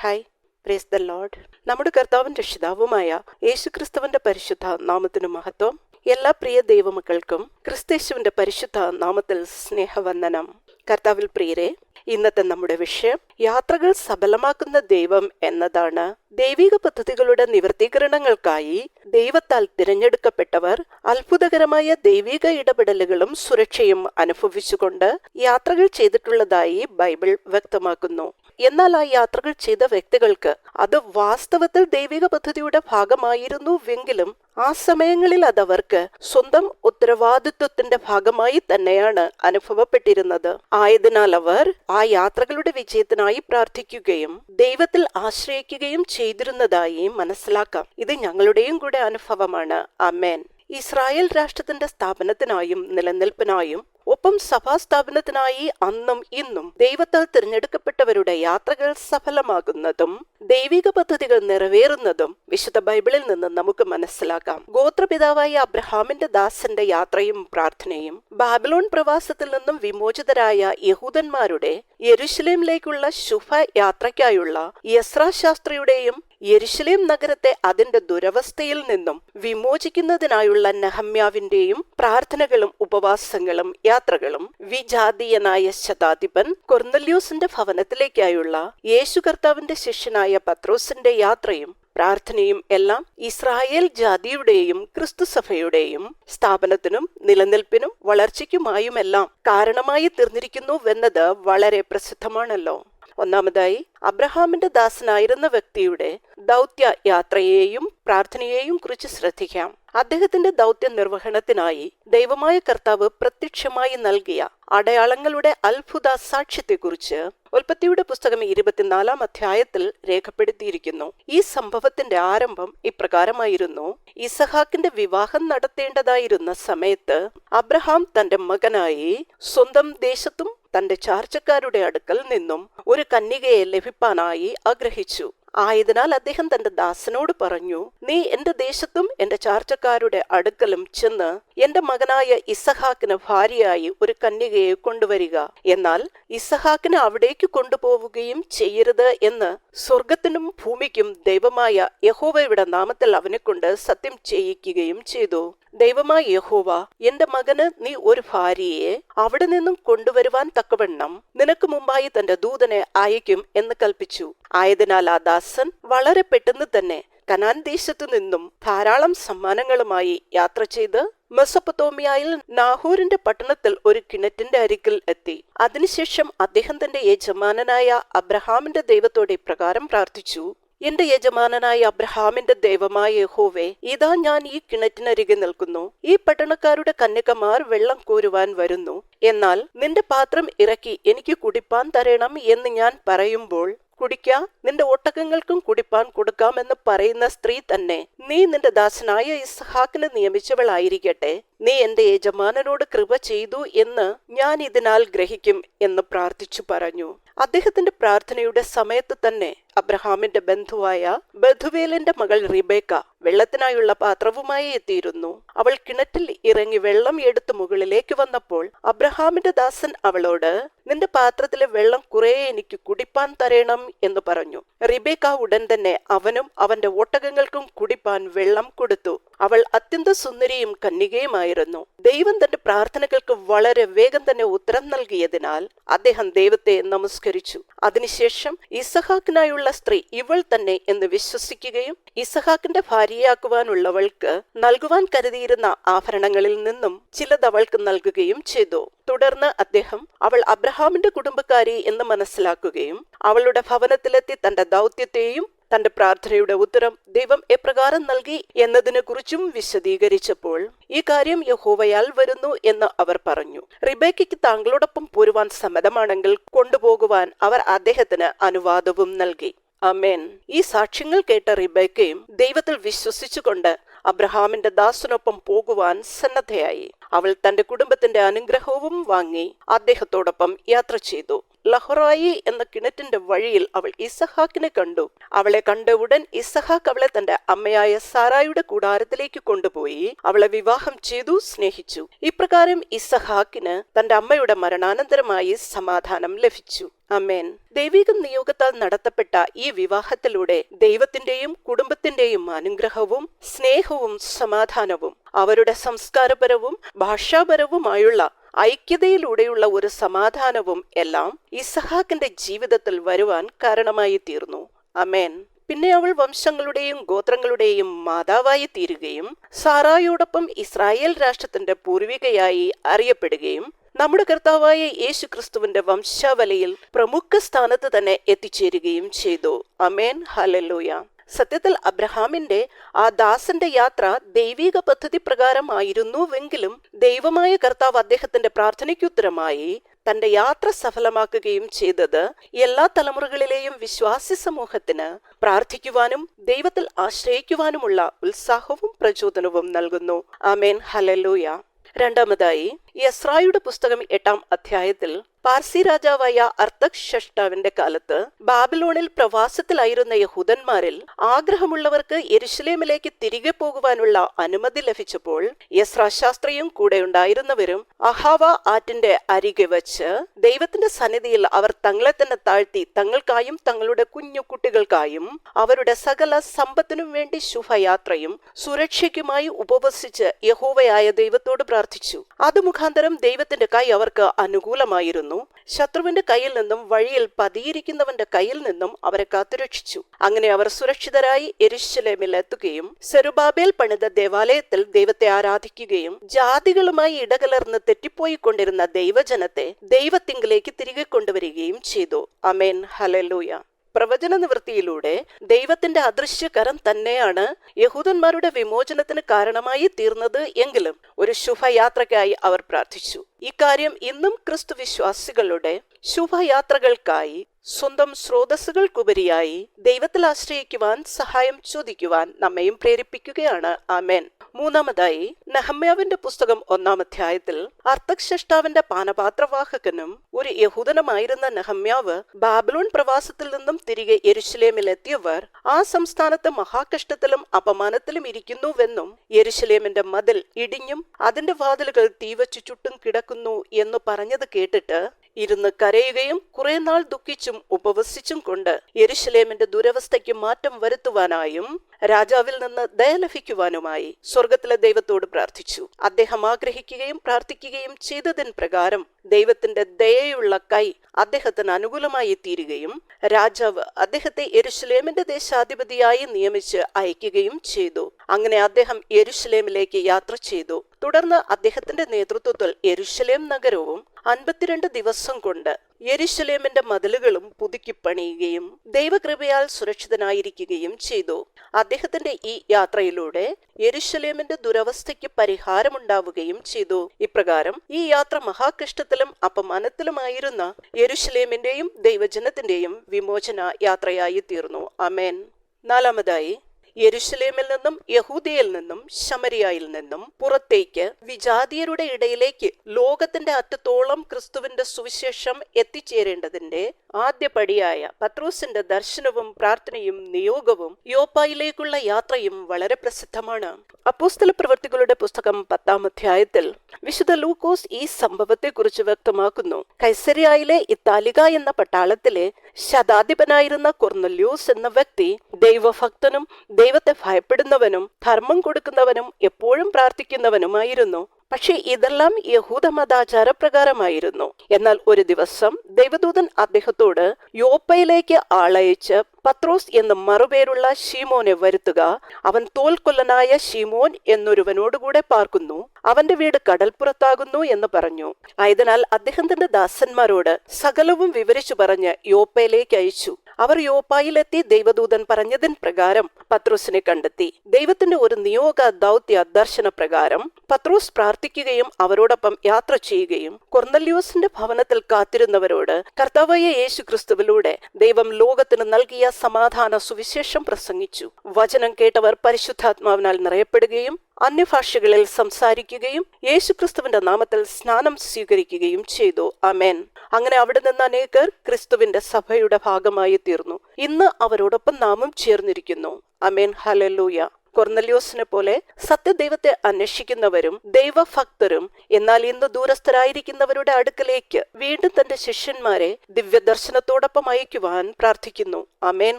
Hi praise the load. നമ്മുടെ കർത്താവും രക്ഷിതാവുമായ യേശുക്രിസ്തുവിന്റെ പരിശുദ്ധ നാമത്തിന് മഹത്വം. എല്ലാ പ്രിയ ദൈവമക്കൾക്കും ക്രിസ്തേശുവിന്റെ പരിശുദ്ധ നാമത്തിൽ സ്നേഹവന്ദനം. കർത്താവിൽ പ്രിയരെ ഇന്നത്തെ നമ്മുടെ വിഷയം യാത്രകൾ സഫലമാക്കുന്ന ദൈവം എന്നതാണ്. ദൈവിക പദ്ധതികളുടെ നിവർത്തീകരണങ്ങൾക്കായി ദൈവത്താൽ തിരഞ്ഞെടുക്കപ്പെട്ടവർ അത്ഭുതകരമായ ദൈവിക ഇടപെടലുകളും സുരക്ഷയും അനുഭവിച്ചുകൊണ്ട് യാത്രകൾ ചെയ്തിട്ടുള്ളതായി ബൈബിൾ വ്യക്തമാക്കുന്നു. എന്നാൽ ആ യാത്രകൾ ചെയ്ത വ്യക്തികൾക്ക് അത് വാസ്തവത്തിൽ ദൈവിക പദ്ധതിയുടെ ഭാഗമായിരുന്നുവെങ്കിലും ആ സമയങ്ങളിൽ അതവർക്ക് സ്വന്തം ഉത്തരവാദിത്വത്തിന്റെ ഭാഗമായി തന്നെയാണ് അനുഭവപ്പെട്ടിരുന്നത്. ആയതിനാൽ അവർ ആ യാത്രകളുടെ വിജയത്തിനായി പ്രാർത്ഥിക്കുകയും ദൈവത്തിൽ ആശ്രയിക്കുകയും ചെയ്തിരുന്നതായി മനസ്സിലാക്കാം. ഇത് ഞങ്ങളുടെയും കൂടെ അനുഭവമാണ്. അമേൻ ഇസ്രായേൽ രാഷ്ട്രത്തിന്റെ സ്ഥാപനത്തിനായും നിലനിൽപ്പിനായും ഒപ്പം സഭാ സ്ഥാപനത്തിനായി അന്നും ഇന്നും ദൈവത്താൽ തിരഞ്ഞെടുക്കപ്പെട്ടവരുടെ യാത്രകൾ സഫലമാകുന്നതും ദൈവിക പദ്ധതികൾ നിറവേറുന്നതും വിശുദ്ധ ബൈബിളിൽ നിന്ന് നമുക്ക് മനസ്സിലാക്കാം. ഗോത്രപിതാവായ അബ്രഹാമിന്റെ ദാസന്റെ യാത്രയും പ്രാർത്ഥനയും ബാബിലോൺ പ്രവാസത്തിൽ നിന്നും വിമോചിതരായ യഹൂദന്മാരുടെ യെരുഷലേമിലേക്കുള്ള ശുഭ യാത്രയ്ക്കായുള്ള യസ്ര ശാസ്ത്രിയുടെയും യെരുഷലേം നഗരത്തെ അതിന്റെ ദുരവസ്ഥയിൽ നിന്നും വിമോചിക്കുന്നതിനായുള്ള നഹമ്യാവിന്റെയും പ്രാർത്ഥനകളും ഉപവാസങ്ങളും യാത്രകളും വിജാതീയനായ ശതാധിപൻ കൊർന്നല്യൂസിന്റെ ഭവനത്തിലേക്കായുള്ള യേശു കർത്താവിന്റെ ശിഷ്യനായ പത്രോസിന്റെ യാത്രയും പ്രാർത്ഥനയും എല്ലാം ഇസ്രായേൽ ജാതിയുടെയും ക്രിസ്തുസഭയുടെയും സ്ഥാപനത്തിനും നിലനിൽപ്പിനും വളർച്ചയ്ക്കുമായുമെല്ലാം കാരണമായി തീർന്നിരിക്കുന്നുവെന്നത് വളരെ പ്രസിദ്ധമാണല്ലോ. ഒന്നാമതായി അബ്രഹാമിന്റെ ദാസനായിരുന്ന വ്യക്തിയുടെ ദൗത്യ യാത്രയെയും പ്രാർത്ഥനയെയും കുറിച്ച് ശ്രദ്ധിക്കാം. അദ്ദേഹത്തിന്റെ ദൗത്യ നിർവഹണത്തിനായി ദൈവമായ കർത്താവ് പ്രത്യക്ഷമായി നൽകിയ അടയാളങ്ങളുടെ അത്ഭുത സാക്ഷ്യത്തെക്കുറിച്ച് ഉൽപ്പത്തിയുടെ പുസ്തകം ഇരുപത്തിനാലാം അധ്യായത്തിൽ രേഖപ്പെടുത്തിയിരിക്കുന്നു. ഈ സംഭവത്തിന്റെ ആരംഭം ഇപ്രകാരമായിരുന്നു. ഇസഹാക്കിന്റെ വിവാഹം നടത്തേണ്ടതായിരുന്ന സമയത്ത് അബ്രഹാം തന്റെ മകനായി സ്വന്തം ദേശത്തും തന്റെ ചാർച്ചക്കാരുടെ അടുക്കൽ നിന്നും ഒരു കന്യകയെ ലഭിപ്പാനായി ആഗ്രഹിച്ചു. ആയതിനാൽ അദ്ദേഹം തന്റെ ദാസനോട് പറഞ്ഞു നീ എന്റെ ദേശത്തും എന്റെ ചാർച്ചക്കാരുടെ അടുക്കലും ചെന്ന് എന്റെ മകനായ ഇസഹാക്കിന് ഭാര്യയായി ഒരു കന്യകയെ കൊണ്ടുവരിക. എന്നാൽ ഇസഹാക്കിന് അവിടേക്ക് കൊണ്ടുപോവുകയും ചെയ്യരുത് എന്ന് സ്വർഗത്തിനും ഭൂമിക്കും ദൈവമായ യഹോവയുടെ നാമത്തിൽ അവനെക്കൊണ്ട് സത്യം ചെയ്യിക്കുകയും ചെയ്തു. ദൈവമായ യഹോവ എന്റെ മകന് നീ ഒരു ഭാര്യയെ അവിടെ നിന്നും കൊണ്ടുവരുവാൻ തക്കവണ്ണം നിനക്ക് മുമ്പായി തന്റെ ദൂതനെ അയക്കും എന്ന് കൽപ്പിച്ചു. ആയതിനാൽ ആ ദാസൻ വളരെ പെട്ടെന്ന് തന്നെ കനാൻ ദേശത്തു നിന്നും ധാരാളം സമ്മാനങ്ങളുമായി യാത്ര ചെയ്ത് മെസ്സപ്പത്തോമിയായിൽ നാഹൂരിന്റെ പട്ടണത്തിൽ ഒരു കിണറ്റിന്റെ അരികിൽ എത്തി. അതിനുശേഷം അദ്ദേഹം തന്റെ യജമാനനായ അബ്രഹാമിന്റെ ദൈവത്തോടെ പ്രകാരം പ്രാർത്ഥിച്ചു. എന്റെ യജമാനനായ അബ്രഹാമിന്റെ ദൈവമായ യഹോവേ ഇതാ ഞാൻ ഈ കിണറ്റിനരികെ നിൽക്കുന്നു. ഈ പട്ടണക്കാരുടെ കന്യകമാർ വെള്ളം കോരുവാൻ വരുന്നു. എന്നാൽ നിന്റെ പാത്രം ഇറക്കി എനിക്ക് കുടിപ്പാൻ തരണം എന്ന് ഞാൻ പറയുമ്പോൾ കുടിക്ക നിന്റെ ഒട്ടകങ്ങൾക്കും കുടിപ്പാൻ കൊടുക്കാമെന്ന് പറയുന്ന സ്ത്രീ തന്നെ നീ നിന്റെ ദാസനായ ഇസ്ഹാക്കിന് നിയമിച്ചവളായിരിക്കട്ടെ. നീ എന്റെ യജമാനനോട് കൃപ ചെയ്തു എന്ന് ഞാൻ ഇതിനാൽ ഗ്രഹിക്കും എന്ന് പ്രാർത്ഥിച്ചു പറഞ്ഞു. അദ്ദേഹത്തിന്റെ പ്രാർത്ഥനയുടെ സമയത്ത് തന്നെ അബ്രഹാമിന്റെ ബന്ധുവായ ബധുവേലിന്റെ മകൾ റിബേക്ക വെള്ളത്തിനായുള്ള പാത്രവുമായി എത്തിയിരുന്നു. അവൾ കിണറ്റിൽ ഇറങ്ങി വെള്ളം എടുത്തു മുകളിലേക്ക് വന്നപ്പോൾ അബ്രഹാമിന്റെ ദാസൻ അവളോട് നിന്റെ പാത്രത്തിലെ വെള്ളം കുറെ എനിക്ക് കുടിപ്പാൻ തരണം എന്ന് പറഞ്ഞു. റിബേക്ക ഉടൻ തന്നെ അവനും അവന്റെ ഒട്ടകങ്ങൾക്കും കുടിപ്പാൻ വെള്ളം കൊടുത്തു. അവൾ അത്യന്ത സുന്ദരിയും കന്യകയുമായിരുന്നു. ദൈവം തന്റെ പ്രാർത്ഥനകൾക്ക് വളരെ വേഗം തന്നെ ഉത്തരം നൽകിയതിനാൽ അദ്ദേഹം ദൈവത്തെ നമസ്കരിച്ചു. അതിനുശേഷം ഇസഹാക്കിനായുള്ള സ്ത്രീ ഇവൾ തന്നെ എന്ന് വിശ്വസിക്കുകയും ഇസഹാക്കിന്റെ ഭാര്യയാക്കുവാനുള്ളവൾക്ക് നൽകുവാൻ കരുതിയിരുന്ന ആഭരണങ്ങളിൽ നിന്നും ചിലത് അവൾക്ക് നൽകുകയും ചെയ്തു. തുടർന്ന് അദ്ദേഹം അവൾ അബ്രഹാമിന്റെ കുടുംബക്കാരി എന്ന് മനസ്സിലാക്കുകയും അവളുടെ ഭവനത്തിലെത്തി തന്റെ ദൗത്യത്തെയും തന്റെ പ്രാർത്ഥനയുടെ ഉത്തരം ദൈവം എപ്രകാരം നൽകി എന്നതിനെ കുറിച്ചും വിശദീകരിച്ചപ്പോൾ ഈ കാര്യം യഹോവയാൽ വരുന്നു എന്ന് അവർ പറഞ്ഞു. റിബേക്കയ്ക്ക് താങ്കളോടൊപ്പം പോരുവാൻ സമ്മതമാണെങ്കിൽ കൊണ്ടുപോകുവാൻ അവർ അദ്ദേഹത്തിന് അനുവാദവും നൽകി. അമേൻ ഈ സാക്ഷ്യങ്ങൾ കേട്ട റിബേക്കയും ദൈവത്തിൽ വിശ്വസിച്ചുകൊണ്ട് അബ്രഹാമിന്റെ ദാസനൊപ്പം പോകുവാൻ സന്നദ്ധയായി. അവൾ തന്റെ കുടുംബത്തിന്റെ അനുഗ്രഹവും വാങ്ങി അദ്ദേഹത്തോടൊപ്പം യാത്ര ചെയ്തു. ലഹ്റായി എന്ന കിണറ്റിന്റെ വഴിയിൽ അവൾ ഇസഹാക്കിനെ കണ്ടു. അവളെ കണ്ട ഉടൻ ഇസഹാക്ക് അവളെ തന്റെ അമ്മയായ സാറായുടെ കൂടാരത്തിലേക്ക് കൊണ്ടുപോയി. അവളെ വിവാഹം ചെയ്തു സ്നേഹിച്ചു. ഇപ്രകാരം ഇസഹാക്കിന് തന്റെ അമ്മയുടെ മരണാനന്തരമായി സമാധാനം ലഭിച്ചു. അമേൻ ദൈവിക നിയോഗത്താൽ നടത്തപ്പെട്ട ഈ വിവാഹത്തിലൂടെ ദൈവത്തിന്റെയും കുടുംബത്തിന്റെയും അനുഗ്രഹവും സ്നേഹവും സമാധാനവും അവരുടെ സംസ്കാരപരവും ഭാഷാപരവുമായുള്ള ഐക്യതയിലൂടെയുള്ള ഒരു സമാധാനവും എല്ലാം ഇസഹാക്കിന്റെ ജീവിതത്തിൽ വരുവാൻ കാരണമായി തീർന്നു അമേൻ പിന്നെ അവൾ വംശങ്ങളുടെയും ഗോത്രങ്ങളുടെയും മാതാവായി തീരുകയും സാറായോടൊപ്പം ഇസ്രായേൽ രാഷ്ട്രത്തിന്റെ പൂർവികയായി അറിയപ്പെടുകയും നമ്മുടെ കർത്താവായ യേശു ക്രിസ്തുവിന്റെ വംശാവലിയിൽ പ്രമുഖ സ്ഥാനത്ത് തന്നെ എത്തിച്ചേരുകയും ചെയ്തു. Amen hallelujah. സത്യത്തിൽ അബ്രഹാമിന്റെ ആ ദാസന്റെ യാത്ര ദൈവിക പദ്ധതി പ്രകാരമായിരുന്നുവെങ്കിലും ദൈവമായ കർത്താവ് അദ്ദേഹത്തിന്റെ പ്രാർത്ഥനയ്ക്കുത്തരമായി തന്റെ യാത്ര സഫലമാക്കുകയും ചെയ്തത് എല്ലാ തലമുറകളിലെയും വിശ്വാസി സമൂഹത്തിന് പ്രാർത്ഥിക്കുവാനും ദൈവത്തിൽ ആശ്രയിക്കുവാനുമുള്ള ഉത്സാഹവും പ്രചോദനവും നൽകുന്നു. ആമേൻ. ഹലലൂയ രണ്ടാമതായി യസ്രായുടെ പുസ്തകം എട്ടാം അധ്യായത്തിൽ പാർസി രാജാവായ അർത്തക്ഷഷ്ടാവിന്റെ കാലത്ത് ബാബിലോണിൽ പ്രവാസത്തിലായിരുന്ന യഹൂദന്മാരിൽ ആഗ്രഹമുള്ളവർക്ക് എരുഷലേമിലേക്ക് തിരികെ പോകുവാനുള്ള അനുമതി ലഭിച്ചപ്പോൾ യസ്രാശാസ്ത്രിയും കൂടെ ഉണ്ടായിരുന്നവരും അഹാവ ആറ്റിന്റെ അരികെ വച്ച് ദൈവത്തിന്റെ സന്നിധിയിൽ അവർ തങ്ങളെ തന്നെ താഴ്ത്തി തങ്ങൾക്കായും തങ്ങളുടെ കുഞ്ഞു കുട്ടികൾക്കായും അവരുടെ സകല സമ്പത്തിനും വേണ്ടി ശുഭയാത്രയും സുരക്ഷയ്ക്കുമായി ഉപവസിച്ച് യഹോവയായ ദൈവത്തോട് പ്രാർത്ഥിച്ചു. അത് മുഖാന്തരം ദൈവത്തിന്റെ കൈ അവർക്ക് അനുകൂലമായിരുന്നു. ശത്രുവിന്റെ കയ്യിൽ നിന്നും വഴിയിൽ പതിയിരിക്കുന്നവന്റെ കയ്യിൽ നിന്നും അവരെ കാത്തുരക്ഷിച്ചു. അങ്ങനെ അവർ സുരക്ഷിതരായി എരിശലേമിൽ എത്തുകയും സെറുബാബേൽ പണിത ദേവാലയത്തിൽ ദൈവത്തെ ആരാധിക്കുകയും ജാതികളുമായി ഇടകലർന്ന് തെറ്റിപ്പോയിക്കൊണ്ടിരുന്ന ദൈവജനത്തെ ദൈവത്തിങ്കിലേക്ക് തിരികെ കൊണ്ടുവരികയും ചെയ്തു. അമേൻ ഹലലൂയ പ്രവചന നിവൃത്തിയിലൂടെ ദൈവത്തിന്റെ അദൃശ്യകരം തന്നെയാണ് യഹൂദന്മാരുടെ വിമോചനത്തിന് കാരണമായി തീർന്നത് എങ്കിലും ഒരു ശുഭയാത്രയ്ക്കായി അവർ പ്രാർത്ഥിച്ചു. ഇക്കാര്യം ഇന്നും ക്രിസ്തു വിശ്വാസികളുടെ ശുഭയാത്രകൾക്കായി സ്വന്തം സ്രോതസ്സുകൾക്കുപരിയായി ദൈവത്തിൽ ആശ്രയിക്കുവാൻ സഹായം ചോദിക്കുവാൻ നമ്മയും പ്രേരിപ്പിക്കുകയാണ്. ആമേൻ. മൂന്നാമതായി നഹമ്യാവിന്റെ പുസ്തകം ഒന്നാം അധ്യായത്തിൽ അർത്ഥക്ഷഷ്ടാവിന്റെ പാനപാത്രവാഹകനും ഒരു യഹൂദനുമായിരുന്ന നഹമ്യാവ് ബാബിലോൺ പ്രവാസത്തിൽ നിന്നും തിരികെ യെരുഷലേമിൽ എത്തിയവർ ആ സംസ്ഥാനത്ത് മഹാകഷ്ടത്തിലും അപമാനത്തിലും ഇരിക്കുന്നുവെന്നും യെരുഷലേമിന്റെ മതിൽ ഇടിഞ്ഞും അതിന്റെ വാതിലുകൾ തീവച്ചു ചുട്ടും കിടക്കുന്നു എന്ന് പറഞ്ഞത് കേട്ടിട്ട് ഇരുന്ന് കരയുകയും കുറെ നാൾ ദുഃഖിച്ചും ഉപവസിച്ചും കൊണ്ട് യെരുഷലേമിന്റെ ദുരവസ്ഥയ്ക്ക് മാറ്റം വരുത്തുവാനായും രാജാവിൽ നിന്ന് ദയ ലഭിക്കുവാനുമായി സ്വർഗത്തിലെ ദൈവത്തോട് പ്രാർത്ഥിച്ചു. അദ്ദേഹം ആഗ്രഹിക്കുകയും പ്രാർത്ഥിക്കുകയും ചെയ്തതിൻ പ്രകാരം ദൈവത്തിന്റെ ദയയുള്ള കൈ അദ്ദേഹത്തിന് അനുകൂലമായി തീരുകയും രാജാവ് അദ്ദേഹത്തെ യെരുഷലേമിന്റെ ദേശാധിപതിയായി നിയമിച്ച് അയക്കുകയും ചെയ്തു. അങ്ങനെ അദ്ദേഹം യെരുഷലേമിലേക്ക് യാത്ര ചെയ്തു. തുടർന്ന് അദ്ദേഹത്തിന്റെ നേതൃത്വത്തിൽ യെരുഷലേം നഗരവും അൻപത്തിരണ്ട് ദിവസം കൊണ്ട് യെരുഷലേമിന്റെ മതിലുകളും പുതുക്കി പണിയുകയും ദൈവകൃപയാൽ സുരക്ഷിതനായിരിക്കുകയും ചെയ്തു. അദ്ദേഹത്തിന്റെ ഈ യാത്രയിലൂടെ യെരുഷലേമിന്റെ ദുരവസ്ഥയ്ക്ക് പരിഹാരമുണ്ടാവുകയും ചെയ്തു. ഇപ്രകാരം ഈ യാത്ര മഹാകഷ്ടത്തിലും അപമാനത്തിലുമായിരുന്ന യരുശലേമിന്റെയും ദൈവജനത്തിന്റെയും വിമോചന യാത്രയായി തീർന്നു. അമേൻ നാലാമതായി യെരുഷലേമിൽ നിന്നും യഹൂദിയിൽ നിന്നും ശമരിയായിൽ നിന്നും പുറത്തേക്ക് വിജാതിയരുടെ ഇടയിലേക്ക് ലോകത്തിന്റെ അറ്റത്തോളം ക്രിസ്തുവിന്റെ സുവിശേഷം എത്തിച്ചേരേണ്ടതിന്റെ ആദ്യപടിയായ പത്രൂസിന്റെ ദർശനവും പ്രാർത്ഥനയും നിയോഗവും യോപ്പായിലേക്കുള്ള യാത്രയും വളരെ പ്രസിദ്ധമാണ്. അപ്പോസ്തല പ്രവർത്തികളുടെ പുസ്തകം പത്താം അധ്യായത്തിൽ വിശുദ്ധ ലൂക്കോസ് ഈ സംഭവത്തെക്കുറിച്ച് വ്യക്തമാക്കുന്നു. കൈസരിയായിലെ ഇത്താലിക എന്ന പട്ടാളത്തിലെ ശതാധിപനായിരുന്ന കൊർന്നല്യൂസ് എന്ന വ്യക്തി ദൈവഭക്തനും ദൈവത്തെ ഭയപ്പെടുന്നവനും ധർമ്മം കൊടുക്കുന്നവനും എപ്പോഴും പ്രാർത്ഥിക്കുന്നവനുമായിരുന്നു. പക്ഷേ ഇതെല്ലാം യഹൂദ മതാചാരപ്രകാരമായിരുന്നു. എന്നാൽ ഒരു ദിവസം ദൈവദൂതൻ അദ്ദേഹത്തോട് യോപ്പയിലേക്ക് ആളയച്ച് പത്രോസ് എന്ന് മറുപേരുള്ള ഷീമോനെ വരുത്തുക. അവൻ തോൽക്കൊല്ലനായ ഷീമോൻ എന്നൊരുവനോടുകൂടെ പാർക്കുന്നു. അവന്റെ വീട് കടൽപ്പുറത്താകുന്നു എന്ന് പറഞ്ഞു. ആയതിനാൽ അദ്ദേഹം തന്റെ ദാസന്മാരോട് സകലവും വിവരിച്ചു പറഞ്ഞ് യോപ്പയിലേക്ക് അയച്ചു. അവർ യോപ്പായിലെത്തി ദൈവദൂതൻ പറഞ്ഞതിൻ പ്രകാരം പത്രോസിനെ കണ്ടെത്തി. ദൈവത്തിന്റെ ഒരു നിയോഗ ദൗത്യ ദർശന പ്രകാരം പത്രോസ് പ്രാർത്ഥിക്കുകയും അവരോടൊപ്പം യാത്ര ചെയ്യുകയും കൊർന്നല്യോസിന്റെ ഭവനത്തിൽ കാത്തിരുന്നവരോട് കർത്താവായ യേശു ക്രിസ്തുവിലൂടെ ദൈവം ലോകത്തിന് നൽകിയ സമാധാന സുവിശേഷം പ്രസംഗിച്ചു. വചനം കേട്ടവർ പരിശുദ്ധാത്മാവിനാൽ നിറയപ്പെടുകയും അന്യഭാഷകളിൽ സംസാരിക്കുകയും യേശുക്രിസ്തുവിന്റെ നാമത്തിൽ സ്നാനം സ്വീകരിക്കുകയും ചെയ്തു. അമേൻ അങ്ങനെ അവിടെ നിന്ന് അനേകർ ക്രിസ്തുവിന്റെ സഭയുടെ ഭാഗമായി തീർന്നു. ഇന്ന് അവരോടൊപ്പം നാമും ചേർന്നിരിക്കുന്നു. അമേൻ ഹലലൂയ കൊർന്നല്യോസിനെ പോലെ സത്യദൈവത്തെ അന്വേഷിക്കുന്നവരും ദൈവഭക്തരും എന്നാൽ ഇന്ന് ദൂരസ്ഥരായിരിക്കുന്നവരുടെ അടുക്കലേക്ക് വീണ്ടും തന്റെ ശിഷ്യന്മാരെ ദിവ്യദർശനത്തോടൊപ്പം അയക്കുവാൻ പ്രാർത്ഥിക്കുന്നു. Amen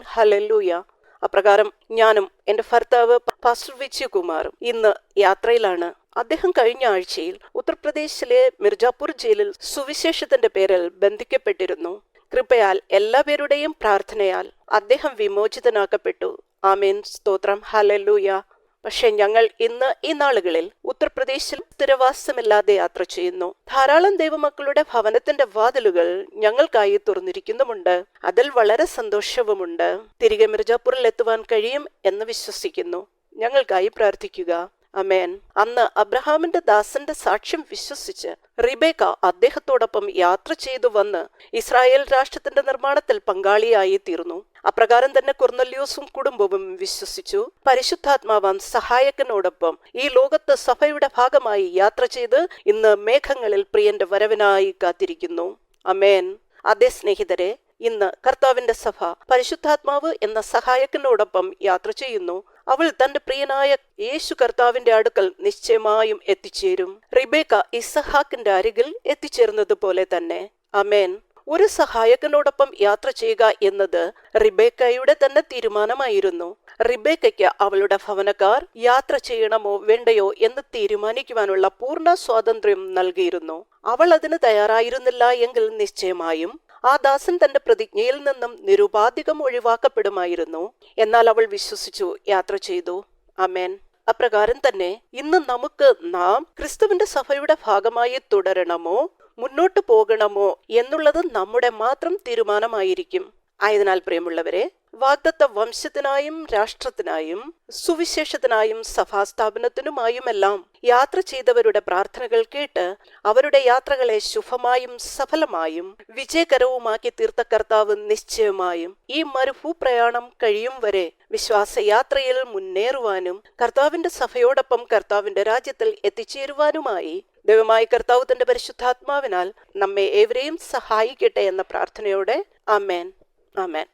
hallelujah. അപ്രകാരം ഞാനും എന്റെ ഭർത്താവ് പാസ്റ്റർ വിജയകുമാറും ഇന്ന് യാത്രയിലാണ്. അദ്ദേഹം കഴിഞ്ഞ ആഴ്ചയിൽ ഉത്തർപ്രദേശിലെ മിർജാപൂർ ജയിലിൽ സുവിശേഷത്തിന്റെ പേരിൽ ബന്ധിക്കപ്പെട്ടിരുന്നു. കൃപയാൽ എല്ലാവരുടെയും പ്രാർത്ഥനയാൽ അദ്ദേഹം വിമോചിതനാക്കപ്പെട്ടു. ആമേൻ. സ്തോത്രം. ഹലല്ലൂയ. പക്ഷെ ഞങ്ങൾ ഇന്ന് ഈ നാളുകളിൽ ഉത്തർപ്രദേശിൽ സ്ഥിരവാസമില്ലാതെ യാത്ര ചെയ്യുന്നു. ധാരാളം ദൈവമക്കളുടെ ഭവനത്തിന്റെ വാതിലുകൾ ഞങ്ങൾക്കായി തുറന്നിരിക്കുന്നുമുണ്ട്. അതിൽ വളരെ സന്തോഷവുമുണ്ട്. തിരികെ മിർജാപ്പൂരിൽ എത്തുവാൻ കഴിയും എന്ന് വിശ്വസിക്കുന്നു. ഞങ്ങൾക്കായി പ്രാർത്ഥിക്കുക. അമേൻ അന്ന് അബ്രഹാമിന്റെ ദാസന്റെ സാക്ഷ്യം വിശ്വസിച്ച് റിബേക്ക അദ്ദേഹത്തോടൊപ്പം യാത്ര ചെയ്തു വന്ന് ഇസ്രായേൽ രാഷ്ട്രത്തിന്റെ നിർമ്മാണത്തിൽ പങ്കാളിയായി തീർന്നു. അപ്രകാരം തന്നെ കുർന്നല്യൂസും കുടുംബവും വിശ്വസിച്ചു. പരിശുദ്ധാത്മാവാൻ സഹായകനോടൊപ്പം ഈ ലോകത്ത് സഭയുടെ ഭാഗമായി യാത്ര ചെയ്ത് ഇന്ന് മേഘങ്ങളിൽ പ്രിയന്റെ വരവിനായി കാത്തിരിക്കുന്നു. അമേൻ അതേ സ്നേഹിതരെ ഇന്ന് കർത്താവിന്റെ സഭ പരിശുദ്ധാത്മാവ് എന്ന സഹായകനോടൊപ്പം യാത്ര ചെയ്യുന്നു. അവൾ തന്റെ പ്രിയനായ യേശു കർത്താവിന്റെ അടുക്കൽ നിശ്ചയമായും എത്തിച്ചേരും. റിബേക്ക ഇസഹാക്കിന്റെ അരികിൽ എത്തിച്ചേർന്നതുപോലെ തന്നെ. അമേൻ ഒരു സഹായകനോടൊപ്പം യാത്ര ചെയ്യുക എന്നത് റിബേക്കയുടെ തന്നെ തീരുമാനമായിരുന്നു. റിബേക്കയ്ക്ക് അവളുടെ ഭവനക്കാർ യാത്ര ചെയ്യണമോ വേണ്ടയോ എന്ന് തീരുമാനിക്കുവാനുള്ള പൂർണ സ്വാതന്ത്ര്യം നൽകിയിരുന്നു. അവൾ അതിന് തയ്യാറായിരുന്നില്ല എങ്കിൽ നിശ്ചയമായും ആ ദാസൻ തന്റെ പ്രതിജ്ഞയിൽ നിന്നും നിരുപാധികം ഒഴിവാക്കപ്പെടുമായിരുന്നു. എന്നാൽ അവൾ വിശ്വസിച്ചു യാത്ര ചെയ്തു. അമേൻ അപ്രകാരം തന്നെ ഇന്ന് നമുക്ക് നാം ക്രിസ്തുവിന്റെ സഭയുടെ ഭാഗമായി തുടരണമോ മുന്നോട്ട് പോകണമോ എന്നുള്ളത് നമ്മുടെ മാത്രം തീരുമാനമായിരിക്കും. ആയതിനാൽ പ്രിയമുള്ളവരെ വാഗ്ദത്ത വംശത്തിനായും രാഷ്ട്രത്തിനായും സുവിശേഷത്തിനായും സഭാസ്ഥാപനത്തിനുമായുമെല്ലാം യാത്ര ചെയ്തവരുടെ പ്രാർത്ഥനകൾ കേട്ട് അവരുടെ യാത്രകളെ ശുഭമായും സഫലമായും വിജയകരവുമാക്കി തീർത്ത കർത്താവ് നിശ്ചയമായും ഈ മരുഭൂപ്രയാണം കഴിയും വരെ വിശ്വാസയാത്രയിൽ മുന്നേറുവാനും കർത്താവിന്റെ സഭയോടൊപ്പം കർത്താവിന്റെ രാജ്യത്തിൽ എത്തിച്ചേരുവാനുമായി ദൈവമായ കർത്താവ് തന്റെ പരിശുദ്ധാത്മാവിനാൽ നമ്മെ ഏവരെയും സഹായിക്കട്ടെ എന്ന പ്രാർത്ഥനയോടെ അമേൻ Amen.